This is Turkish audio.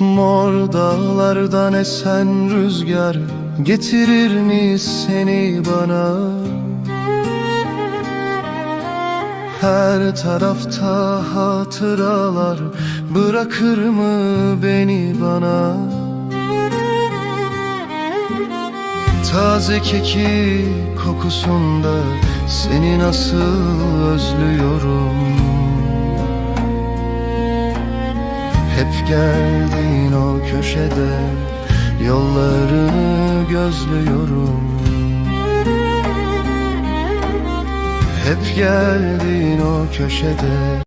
Mor dağlardan esen rüzgar Getirir mi seni bana? Her tarafta hatıralar Bırakır mı beni bana? Taze keki kokusunda Seni nasıl özlüyorum Hep geldiğin o köşede Yollarını gözlüyorum. Hep geldiğin o köşede